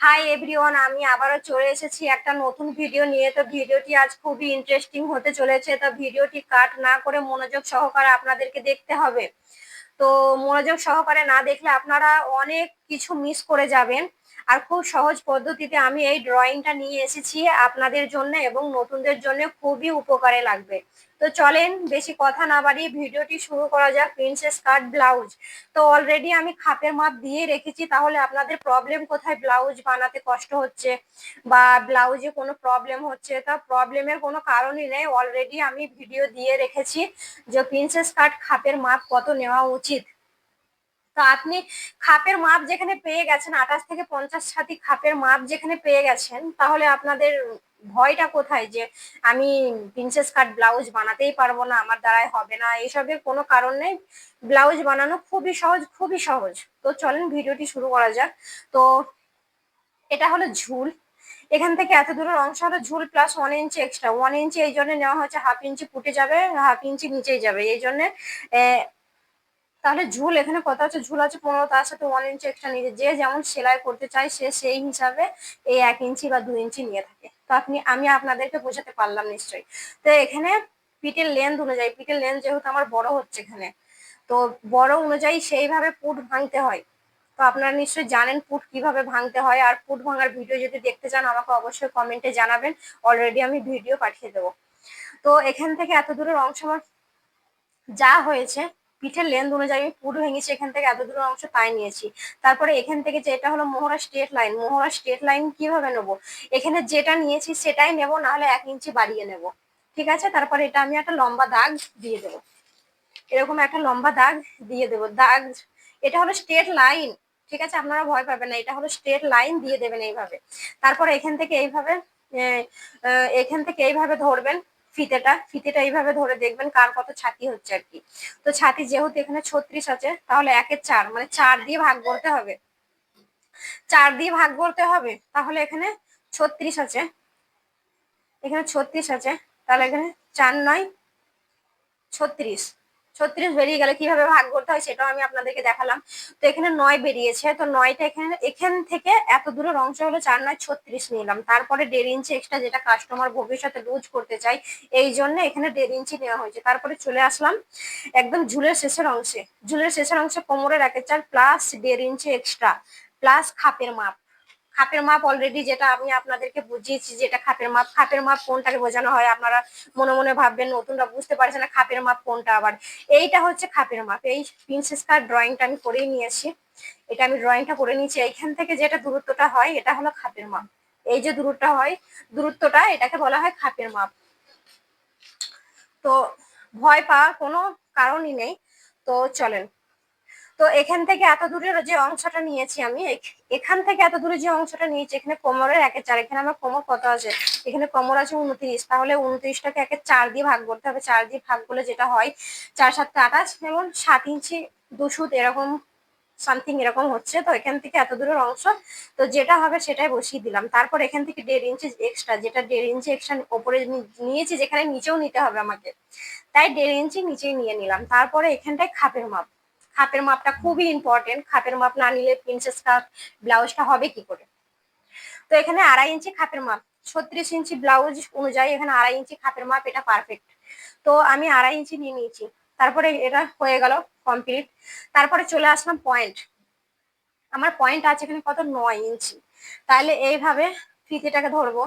Hi everyone আমি আবারও চলে এসেছি একটা নতুন ভিডিও নিয়ে। তো ভিডিওটি আজ খুবই ইন্টারেস্টিং হতে চলেছে। তো ভিডিওটি কাট না করে মনোযোগ সহকারে আপনাদেরকে দেখতে হবে। তো মনোযোগ সহকারে না দেখলে আপনারা অনেক কিছু মিস করে যাবেন। আর খুব সহজ পদ্ধতিতে আমি এই ড্রয়িংটা নিয়ে এসেছি আপনাদের জন্য এবং নতুনদের জন্য খুবই উপকারে লাগবে। তো চলেন বেশি কথা না বাড়িয়ে ভিডিওটি শুরু করা যাক প্রিন্সেস কাট ব্লাউজ তো অলরেডি আমি খাপের মাপ দিয়ে রেখেছি, তাহলে আপনাদের প্রবলেম কোথায়? ব্লাউজ বানাতে কষ্ট হচ্ছে বা ব্লাউজে কোনো প্রবলেম হচ্ছে? তা প্রবলেমের কোনো কারণই নেই। অলরেডি আমি ভিডিও দিয়ে রেখেছি যে প্রিন্সেস কাট খাপের মাপ কত নেওয়া উচিত। তো আপনি খাপের মাপ যেখানে পেয়ে গেছেন, আঠাশ থেকে পঞ্চাশ সাথী খাপের মাপ যেখানে পেয়ে গেছেন, তাহলে আপনাদের ভয়টা কোথায় যে আমি প্রিন্সেস কাট ব্লাউজ বানাতেই পারব না, আমার দ্বারাই হবে না এইসবের কোনো কারণ নেই। ব্লাউজ বানানো খুবই সহজ খুবই সহজ। তো চলেন ভিডিওটি শুরু করা যাক। তো এটা হলো ঝুল। এখান থেকে এত দূরের অংশ হলো ঝুল plus one inch extra one inch এই জন্য নেওয়া হচ্ছে হাফ ইঞ্চি ফুটে যাবে হাফ ইঞ্চি নিচেই যাবে। এই জন্য তাহলে ঝুল, এখানে কত আছে ঝুল আছে পনেরো, তার সাথে ওয়ান ইঞ্চি এক্সট্রা নিয়ে যে যেমন সেলাই করতে চায় সে সেই হিসাবে এই এক ইঞ্চি বা দু ইঞ্চি নিয়ে থাকে। তো আপনি, আমি আপনাদেরকে বোঝাতে পারলাম নিশ্চয়ই। তো এখানে পিঠের লেন্থ অনুযায়ী, পিঠের লেন্থ যেহেতু আমার বড় হচ্ছে এখানে, তো বড় অনুযায়ী সেইভাবে পুট ভাঙতে হয়। তো আপনারা নিশ্চয়ই জানেন পুট কীভাবে ভাঙতে হয়, আর পুট ভাঙার ভিডিও যদি দেখতে চান, আমাকে অবশ্যই কমেন্টে জানাবেন। অলরেডি আমি ভিডিও পাঠিয়ে দেবো। তো এখান থেকে এত দূরের অংশ আমার যা হয়েছে পিঠের লেন্থ অনুযায়ী আমি পুরো ভেঙেছি, এখান থেকে এত দূরের অংশ তাই নিয়েছি। তারপরে এখান থেকে যে, এটা হলো মোহরা স্ট্রেট লাইন মোহরা স্ট্রেট লাইন কীভাবে নেব? এখানে যেটা নিয়েছি সেটাই নেব, নাহলে এক ইঞ্চি বাড়িয়ে নেব। ঠিক আছে? তারপরে এটা আমি একটা লম্বা দাগ দিয়ে দেবো। এরকম একটা লম্বা দাগ দিয়ে দেবো। দাগ, এটা হলো স্ট্রেট লাইন ঠিক আছে? আপনারা ভয় পাবেন না, এটা হলো স্ট্রেট লাইন দিয়ে দেবেন এইভাবে। তারপরে এখান থেকে এইভাবে এখান থেকে এইভাবে ধরবেন। ফিতেটা ফিতেটা এইভাবে ধরে দেখবেন কার কত ছাতি হচ্ছে আর কি। তো ছাতি যেহেতু এখানে ছত্রিশ আছে, তাহলে একের চার মানে চার দিয়ে ভাগ করতে হবে। চার দিয়ে ভাগ করতে হবে, তাহলে এখানে ছত্রিশ আছে। এখানে ছত্রিশ আছে, তাহলে এখানে চার নয়, ছত্রিশ। ছত্রিশ বেরিয়ে গেলে কীভাবে ভাগ করতে হয় সেটাও আমি আপনাদেরকে দেখালাম। তো এখানে নয় বেরিয়েছে, তো নয়টা এখানে, এখান থেকে এত দূরের অংশ হলো চার নয় ছত্রিশ নিলাম। তারপরে দেড় ইঞ্চি এক্সট্রা যেটা কাস্টমার ভবিষ্যতে লুজ করতে চাই এই জন্য এখানে দেড় ইঞ্চি নেওয়া হয়েছে। তারপরে চলে আসলাম একদম ঝুলের শেষের অংশে। ঝুলের শেষের অংশে কোমরের একের চার প্লাস দেড় ইঞ্চি এক্সট্রা প্লাস খাপের মাপ। খাপের মাপ অলরেডি যেটা আমি আপনাদেরকে বুঝিয়েছি যেটা খাপের মাপ। খাপের মাপ কোনটাকে বোঝানো হয় আপনারা মনে মনে ভাববেন, নতুনরা বুঝতে পারছে না খাপের মাপ কোনটা আবার। এইটা হচ্ছে খাপের মাপ। এই প্রিন্সেস কার ড্রয়িংটা আমি করেই নিয়েছি। এটা আমি ড্রয়িংটা করে নিয়েছি। এইখান থেকে যেটা দূরত্বটা হয়, এটা হলো খাপের মাপ। এই যে দূরত্বটা হয়, দূরত্বটা এটাকে বলা হয় খাপের মাপ। তো ভয় পাওয়ার কোনো কারণই নেই। তো চলেন তো এখান থেকে এত দূরের যে অংশটা নিয়েছি আমি এখান থেকে এত দূরে যে অংশটা নিয়েছি, এখানে কোমরের একে চার, এখানে আমার কোমর কত আছে? এখানে কোমর আছে উনত্রিশ, তাহলে উনত্রিশটাকে একে চার দিয়ে ভাগ করতে হবে, চার দিয়ে ভাগ করলে যেটা হয়, চার সাতটা আঠাশ, যেমন সাত ইঞ্চি দুশুত এরকম সামথিং এরকম হচ্ছে, তো এখান থেকে এত দূরের অংশ, তো যেটা হবে সেটাই বসিয়ে দিলাম। তারপর এখান থেকে দেড় ইঞ্চি এক্সট্রা যেটা দেড় ইঞ্চি এক্সট্রা ওপরে নিয়েছি, যেখানে নিচেও নিতে হবে আমাকে, তাই দেড় ইঞ্চি নিচেই নিয়ে নিলাম। তারপরে এখানটায় খাপের মাপ। খাপের মাপটা খুবই ইম্পর্টেন্ট খাপের মাপ না নিলে প্রিন্সেস কাপ ব্লাউজটা হবে কি করে? তো এখানে আড়াই ইঞ্চি খাপের মাপ, ছত্রিশ ইঞ্চি ব্লাউজ অনুযায়ী এখানে আড়াই ইঞ্চি খাপের মাপ, এটা পারফেক্ট তো আমি আড়াই ইঞ্চি নিয়ে নিয়েছি, তারপরে এটা হয়ে গেল কমপ্লিট তারপরে চলে আসলাম পয়েন্ট আমার পয়েন্ট আছে এখানে কত? নয় ইঞ্চি। তাহলে এইভাবে ফিতেটাকে ধরবো।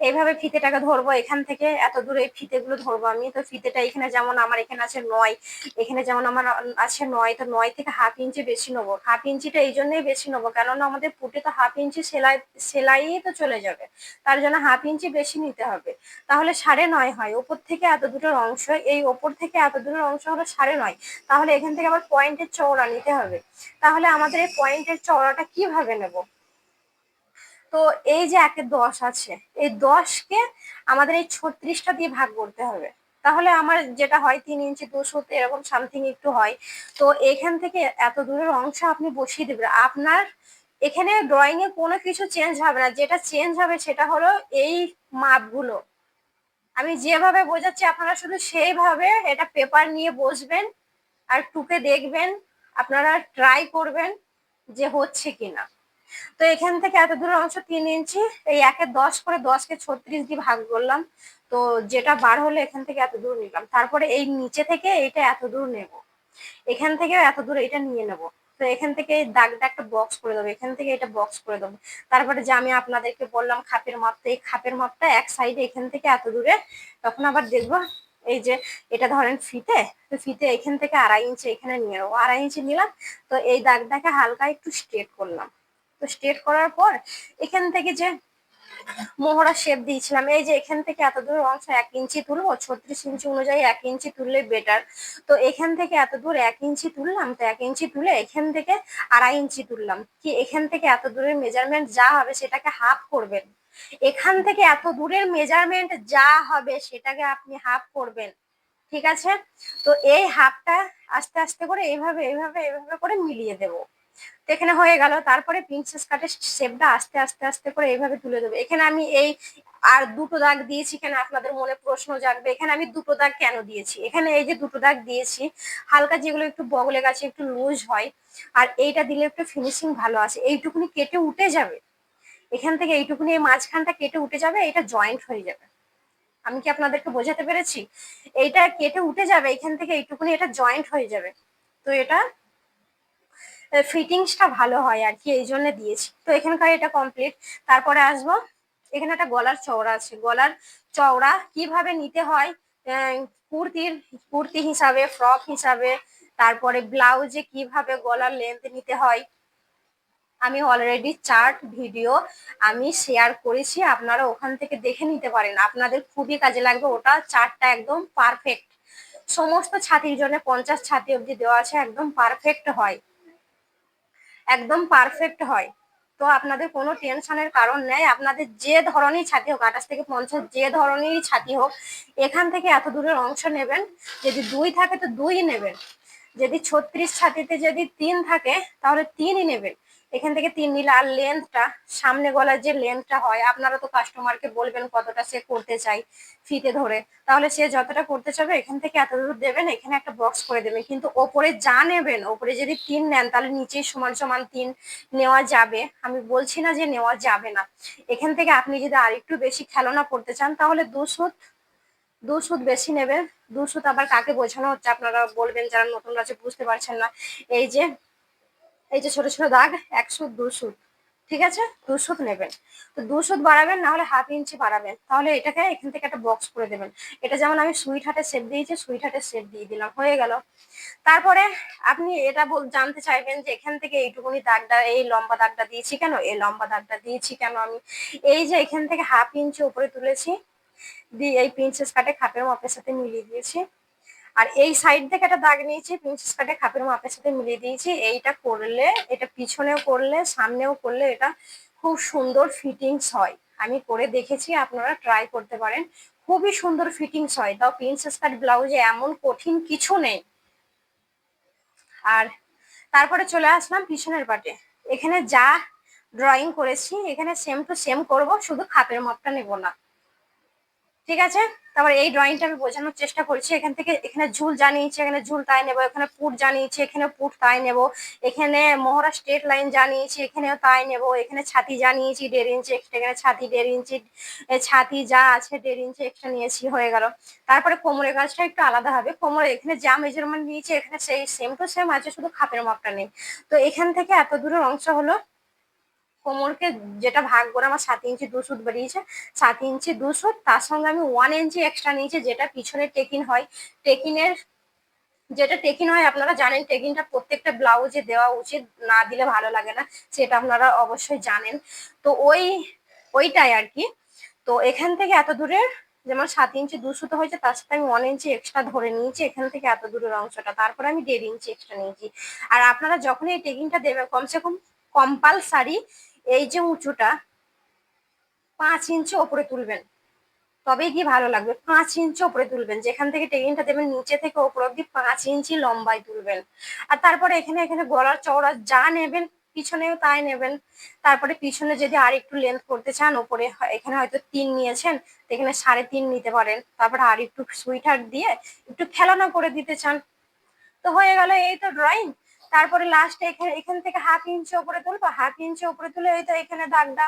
এইভাবে ফিতেটাকে ধরবো এখান থেকে, এত দূরে এই ফিতেগুলো ধরবো আমি। তো ফিতেটা এখানে যেমন আমার এখানে আছে নয়, এখানে যেমন আমার আছে নয়, তো নয় থেকে হাফ ইঞ্চি বেশি নেব। হাফ ইঞ্চিটা এই জন্যই বেশি নেব, কেননা আমাদের পুটে তো হাফ ইঞ্চি সেলাই সেলাই তো চলে যাবে। তার জন্য হাফ ইঞ্চি বেশি নিতে হবে। তাহলে সাড়ে নয় হয়, ওপর থেকে এত দুটোর অংশ, এই ওপর থেকে এত দূরের অংশ হলো সাড়ে নয়। তাহলে এখান থেকে আবার পয়েন্টের চওড়া নিতে হবে। তাহলে আমাদের এই পয়েন্টের চওড়াটা কীভাবে নেব? তো এই যে একে দশ আছে, এই দশকে আমাদের এই ছত্রিশটা দিয়ে ভাগ করতে হবে। তাহলে আমার যেটা হয়, তিন ইঞ্চি দুশো এরকম সামথিং একটু হয়। তো এখান থেকে এত দূরের অংশ আপনি বসিয়ে দেবেন। আপনার এখানে ড্রয়িং এ কোনো কিছু চেঞ্জ হবে না। যেটা চেঞ্জ হবে সেটা হলো এই মাপগুলো। আমি যেভাবে বোঝাচ্ছি, আপনারা শুধু সেইভাবে এটা পেপার নিয়ে বসবেন আর টুকে দেখবেন। আপনারা ট্রাই করবেন যে হচ্ছে কিনা। তো এখান থেকে এত দূরের অংশ তিন ইঞ্চি, এই একে দশ করে দশকে ছত্রিশ দিয়ে ভাগ করলাম। তো যেটা বার হলো এখান থেকে এত দূর নিলাম। তারপরে এই নিচে থেকে এইটা এত দূর নেব। এখান থেকে এত দূর এটা নিয়ে নেব। তো এখান থেকে দাগটা একটা বক্স করে দেবো। এখান থেকে এটা বক্স করে দেবো। তারপরে যে আমি আপনাদেরকে বললাম খাপের মাপটা এই খাপের মাপটা এক সাইডে এখান থেকে এত দূরে, তখন আবার দেখব এই যে এটা ধরেন ফিতে, তো ফিতে এখান থেকে আড়াই ইঞ্চি এখানে নিয়ে নেব। আড়াই ইঞ্চি নিলাম, তো এই দাগটাকে হালকা একটু স্ট্রেট করলাম। তো স্ট্রেট করার পর এখান থেকে যে মোহরা শেপ দিয়েছিলাম, এই যে এখান থেকে এত দূর অংশ এক ইঞ্চি তুলবো, ছত্রিশ ইঞ্চি অনুযায়ী এক ইঞ্চি তুললে বেটার তো এখান থেকে এত দূর এক ইঞ্চি তুললাম, তো এক ইঞ্চি তুলে এখান থেকে আড়াই ইঞ্চি তুললাম। কি এখান থেকে এত দূরের মেজারমেন্ট যা হবে সেটাকে হাফ করবেন? এখান থেকে এত দূরের মেজারমেন্ট যা হবে সেটাকে আপনি হাফ করবেন। ঠিক আছে? তো এই হাফটা আস্তে আস্তে করে এইভাবে এইভাবে এইভাবে করে মিলিয়ে দেবো। তো এখানে হয়ে গেল। তারপরে প্রিন্সেস কাটের শেপটা আস্তে আস্তে আস্তে করে এইভাবে তুলে দেবো। এখানে আমি এই আর দুটো দাগ দিয়েছি, এখানে আপনাদের মনে প্রশ্ন জাগবে। এখানে আমি দুটো দাগ কেন দিয়েছি? এখানে এই যে দুটো দাগ দিয়েছি, হালকা যেগুলো একটু বগলে গেছে, একটু লুজ হয়, আর এইটা দিলে একটু ফিনিশিং ভালো আছে। এইটুকুনি কেটে উঠে যাবে। এখান থেকে এইটুকুনি, এই মাঝখানটা কেটে উঠে যাবে এটা জয়েন্ট হয়ে যাবে। আমি কি আপনাদেরকে বোঝাতে পেরেছি? এইটা কেটে উঠে যাবে, এখান থেকে এইটুকুনি, এটা জয়েন্ট হয়ে যাবে। তো এটা ফিটিংসটা ভালো হয় আর কি, এই জন্য দিয়েছি। তো এখানকার এটা কমপ্লিট তারপরে আসব। এখানে একটা গলার চওড়া আছে। গলার চওড়া কীভাবে নিতে হয়? কুর্তির, কুর্তি হিসাবে ফ্রক হিসাবে, তারপরে ব্লাউজে কীভাবে গলার লেন্থ নিতে হয়? আমি অলরেডি চার্ট ভিডিও আমি শেয়ার করেছি। আপনারা ওখান থেকে দেখে নিতে পারেন। আপনাদের খুবই কাজে লাগবে। ওটা চার্টটা একদম পারফেক্ট সমস্ত ছাতির জন্য পঞ্চাশ ছাতি অবধি দেওয়া আছে। একদম পারফেক্ট হয়। একদম পারফেক্ট হয়। তো আপনাদের কোনো টেনশনের কারণ নেই। আপনাদের যে ধরনের ছাতি হোক, আঠাশ থেকে পঞ্চাশ যে ধরনেরই ছাতি হোক, এখান থেকে এত দূরের অংশ নেবেন। যদি দুই থাকে তো দুই নেবেন। যদি ছত্রিশ ছাতিতে যদি তিন থাকে, তাহলে তিনই নেবেন। এখান থেকে তিন নিলে আর লেন্থটা সামনে গলার যে লেন্থটা হয়, আপনারা তো কাস্টমারকে বলবেন কতটা সে করতে চাই ফিতে ধরে। তাহলে সে যতটা করতে চাবে, এখান থেকে এত দূর দেবেন, এখানে একটা বক্স করে দেবেন। কিন্তু ওপরে যা নেবেন, ওপরে যদি তিন নেন, তাহলে নিচেই সমান সমান তিন নেওয়া যাবে। আমি বলছি না যে নেওয়া যাবে না। এখান থেকে আপনি যদি আর একটু বেশি খেলনা করতে চান, তাহলে দু সুত দু সুত বেশি নেবেন। দু সুত আবার কাকে বোঝানো হচ্ছে, আপনারা বলবেন, যারা নতুন আছে, বুঝতে পারছেন না। এই যে এই যে ছোট ছোট দাগ, একশো দুশো ঠিক আছে? দুশো নেবেন। তো দুশো বাড়াবেন, না হলে হাফ ইঞ্চি বাড়াবেন। তাহলে এটাকে এখান থেকে একটা বক্স করে দেবেন। এটা যেমন আমি সুইট হাটের সেট দিয়েছি, সুইট হাটে সেট দিয়ে দিলাম, হয়ে গেল। তারপরে আপনি এটা জানতে চাইবেন যে এখান থেকে এইটুকুনি দাগটা, এই লম্বা দাগটা দিয়েছি কেন? এই লম্বা দাগটা দিয়েছি কেন আমি? এই যে এখান থেকে হাফ ইঞ্চি উপরে তুলেছি, দিয়ে এই প্রিন্সেস কাটে খাপের মাপের সাথে মিলিয়ে দিয়েছি। আর এই সাইড থেকে একটা দাগ নিয়েছি প্রিন্সেস কাটে খাপের মাপের সাথে মিলিয়ে দিয়েছি। এইটা করলে, এটা পিছনেও করলে, সামনেও করলে এটা খুব সুন্দর ফিটিংস হয়। আমি করে দেখেছি, আপনারা ট্রাই করতে পারেন। খুবই সুন্দর ফিটিংস হয়। তাও প্রিন্সেস কাট ব্লাউজে এমন কঠিন কিছু নেই। আর তারপরে চলে আসলাম পিছনের পাটে। এখানে যা ড্রয়িং করেছি, এখানে সেম টু সেম করব, শুধু খাপের মাপটা নেব না। ঠিক আছে? তারপর এই ড্রয়িংটা আমি বোঝানোর চেষ্টা করছি। এখান থেকে এখানে ঝুল জানিয়েছি, এখানে ঝুল তাই নেব, এখানে পুট জানিয়েছে এখানে পুট তাই নেব, এখানে মোহরা স্ট্রেট লাইন জানিয়েছি, এখানেও তাই নেব, এখানে ছাতি জানিয়েছি, দেড় ইঞ্চি এক্সট্রা এখানে ছাতি দেড় ইঞ্চি ছাতি যা আছে দেড় ইঞ্চি এক্সট্রা নিয়েছি, হয়ে গেল। তারপরে কোমরের কাজটা একটু আলাদা হবে, কোমরে এখানে যা মেজারমেন্ট নিয়েছি, এখানে সেই সেম টু সেম আছে, শুধু খাপের মাপটা নেই। তো এখান থেকে এত দূরের অংশ হলো কোমরকে যেটা ভাগ করে আমার সাত ইঞ্চি দু সুত বেরিয়েছে, সাত ইঞ্চি দু সুত, তার সঙ্গে আমি ওয়ান ইঞ্চি এক্সট্রা নিয়েছি, যেটা পিছনে টেকিন হয়। টেকিনের যেটা টেকিন হয়, আপনারা জানেন টেকিনটা প্রত্যেকটা ব্লাউজে দেওয়া উচিত, না দিলে ভালো লাগে না, সেটা আপনারা অবশ্যই জানেন। তো ওই, ওইটাই আর কি। তো এখান থেকে এত দূরের যেমন সাত ইঞ্চি দুশোতে হয়েছে, তার সাথে আমি ওয়ান ইঞ্চি এক্সট্রা ধরে নিয়েছি, এখান থেকে এত দূরের অংশটা। তারপরে আমি দেড় ইঞ্চি এক্সট্রা নিয়েছি। আর আপনারা যখনই এই টেকিংটা দেবেন, কমসে কম কম্পালসারি এই যে উঁচুটা, পাঁচ ইঞ্চি ওপরে তুলবেন। তবেই কি ভালো লাগবে, পাঁচ ইঞ্চি ওপরে তুলবেন। যেখান থেকে টেকিংটা দেবেন, নিচে থেকে ওপর অব্দি পাঁচ ইঞ্চি লম্বায় তুলবেন। আর তারপরে এখানে এখানে গলার চওড়া যা নেবেন, পিছনেও তাই নেবেন। তারপরে পিছনে যদি আর একটু লেন্থ করতে চান, ওপরে এখানে হয়তো তিন নিয়েছেন এখানে সাড়ে তিন নিতে পারেন। তারপরে আর একটু সুইটার দিয়ে একটু খেলানো করে দিতে চান। তো হয়ে গেল এই তো ড্রয়িং তারপরে লাস্টে এখানে, এখান থেকে হাফ ইঞ্চি উপরে তুলবো হাফ ইঞ্চি উপরে তুলে এই তো এখানে দাগটা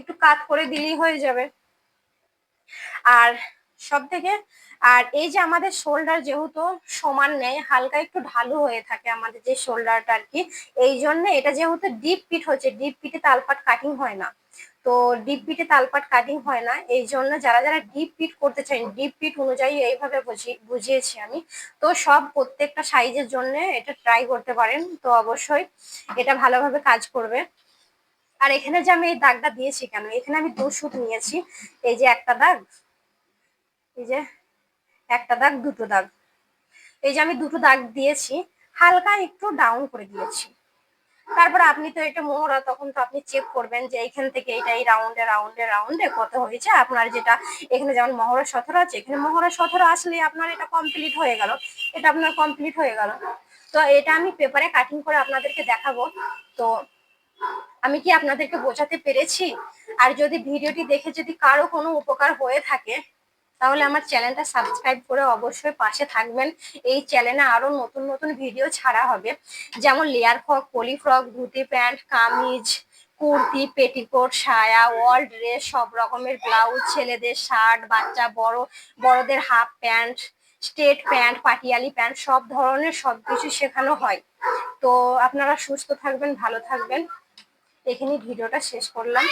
একটু কাট করে দিলেই হয়ে যাবে। আর সব থেকে, আর এই যে আমাদের শোল্ডার যেহেতু সমান নেই, হালকা একটু ঢালু হয়ে থাকে আমাদের যে শোল্ডারটা আর কি, এই জন্য এটা যেহেতু ডিপ পিট হচ্ছে ডিপ পিটে তালপাট কাটিং হয় না। তো ডিপ পিটে তালপাট কাটিং হয় না। এই জন্য যারা যারা ডিপ পিট করতে চান ডিপ পিট অনুযায়ী এইভাবে বুঝি বুঝিয়েছি আমি। তো সব প্রত্যেকটা সাইজের জন্য এটা ট্রাই করতে পারেন। তো অবশ্যই এটা ভালোভাবে কাজ করবে। আর এখানে যে আমি এই দাগটা দিয়েছি কেন? এখানে আমি দু সুত নিয়েছি। এই যে একটা দাগ, এই যে একটা দাগ, দুটো দাগ। এই যে আমি দুটো দাগ দিয়েছি, হালকা একটু ডাউন করে দিয়েছি। তারপর আপনি তো এটা মোহরা তখন তো আপনি চেক করবেন যে এইখান থেকে এটা এই রাউন্ডে রাউন্ডে রাউন্ডে কত হয়েছে। আপনার যেটা এখানে যেমন মহড়া সতেরো আছে, এখানে মহড়া সতেরো আসলে আপনার এটা কমপ্লিট হয়ে গেল। এটা আপনার কমপ্লিট হয়ে গেল। তো এটা আমি পেপারে কাটিং করে আপনাদেরকে দেখাবো। তো আমি কি আপনাদেরকে বোঝাতে পেরেছি? আর যদি ভিডিওটি দেখে যদি কারও কোনো উপকার হয়ে থাকে তাহলে আমার চ্যানেলটা সাবস্ক্রাইব করে অবশ্যই পাশে থাকবেন। এই চ্যানেলে আরও নতুন নতুন ভিডিও ছাড়া হবে। যেমন লেয়ার ফ্রক পলি frock dhoti pant, kameez, kurti petticoat সায়া ওয়াল ড্রেস সব রকমের ব্লাউজ ছেলেদের শার্ট বাচ্চা, বড়, বড়দের half pant straight pant Patiala pant সব ধরনের সব কিছু শেখানো হয়। তো আপনারা সুস্থ থাকবেন, ভালো থাকবেন। এখানে ভিডিওটা শেষ করলাম।